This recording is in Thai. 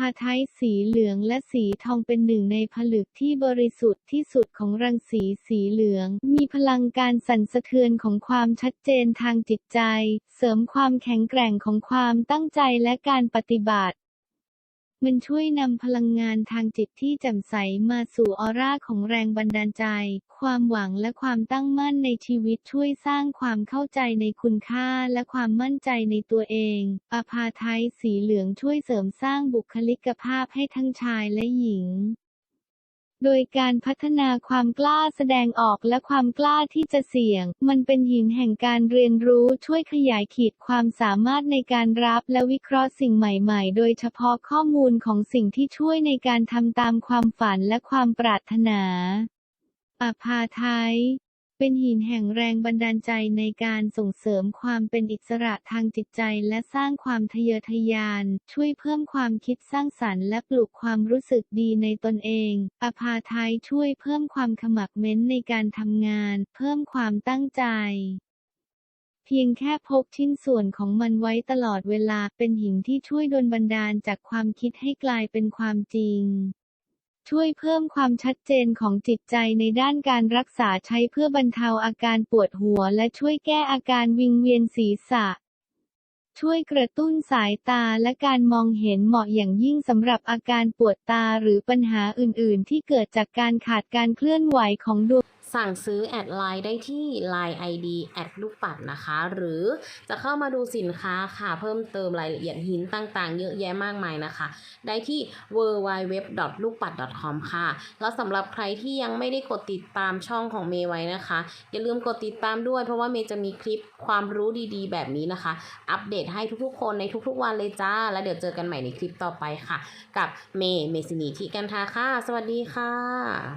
พาไทต์สีเหลืองและสีทองเป็นหนึ่งในผลึกที่บริสุทธิ์ที่สุดของรังสีสีเหลือง มีพลังการสั่นสะเทือนของความชัดเจนทางจิตใจ เสริมความแข็งแกร่งของความตั้งใจและการปฏิบัติ มันช่วยนำพลังงานทางจิตที่แจ่มใสมาสู่ออร่าของแรงบันดาลใจ ความหวังและความตั้งมั่นในชีวิตช่วยสร้างความเข้าใจในคุณค่าและความมั่นใจในตัวเองอพาไทยสีเหลืองช่วยเสริมสร้างบุคลิกภาพให้ทั้งชายและหญิง โดยการพัฒนาความกล้าแสดงออกและความกล้าที่จะเสี่ยง มันเป็นหินแห่งการเรียนรู้ช่วยขยายขีดความสามารถในการรับและวิเคราะห์สิ่งใหม่ๆ โดยเฉพาะข้อมูลของสิ่งที่ช่วยในการทำตามความฝันและความปรารถนาอภาไทย เป็นหินแห่งแรงบันดาลใจในการส่งเสริมความเป็นอิสระทางจิตใจและสร้างความทะเยอทะยาน ช่วยเพิ่มความคิดสร้างสรรค์และปลุกความรู้สึกดีในตนเอง อภาไทต์ช่วยเพิ่มความขมักเม้นในการทำงาน เพิ่มความตั้งใจเพียงแค่พกชิ้นส่วนของมันไว้ตลอดเวลาเป็นหินที่ช่วยดลบันดาลจากความคิดให้กลายเป็นความจริง ช่วยเพิ่มความชัดเจนของจิตใจในด้านการรักษาใช้เพื่อบรรเทาอาการปวดหัวและช่วยแก้อาการวิงเวียนศีรษะ ช่วยกระตุ้นสายตาและการมองเห็นเหมาะอย่างยิ่งสำหรับอาการปวดตาหรือปัญหาอื่น ๆ ที่เกิดจากการขาดการเคลื่อนไหวของดวง สั่งซื้อแอดไลน์ได้ที่ Line ID แอดลูกปัดนะคะ หรือจะเข้ามาดูสินค้าค่ะ เพิ่มเติมรายละเอียดหินต่างๆ เยอะแยะมากมายนะคะ ได้ที่ w w w ลูกปัด .com ค่ะ แล้วสำหรับใครที่ยังไม่ได้กดติดตามช่องของเมย์ไว้นะคะ อย่าลืมกดติดตามด้วย เพราะว่าเมย์จะมีคลิปความรู้ดีๆ แบบนี้นะคะ อัปเดตให้ทุกๆ คนในทุกๆ วันเลยจ้า แล้วเดี๋ยวเจอกันใหม่ในคลิปต่อไปค่ะ กับเมย์เมซินีที่กันทาค่ะ สวัสดีค่ะ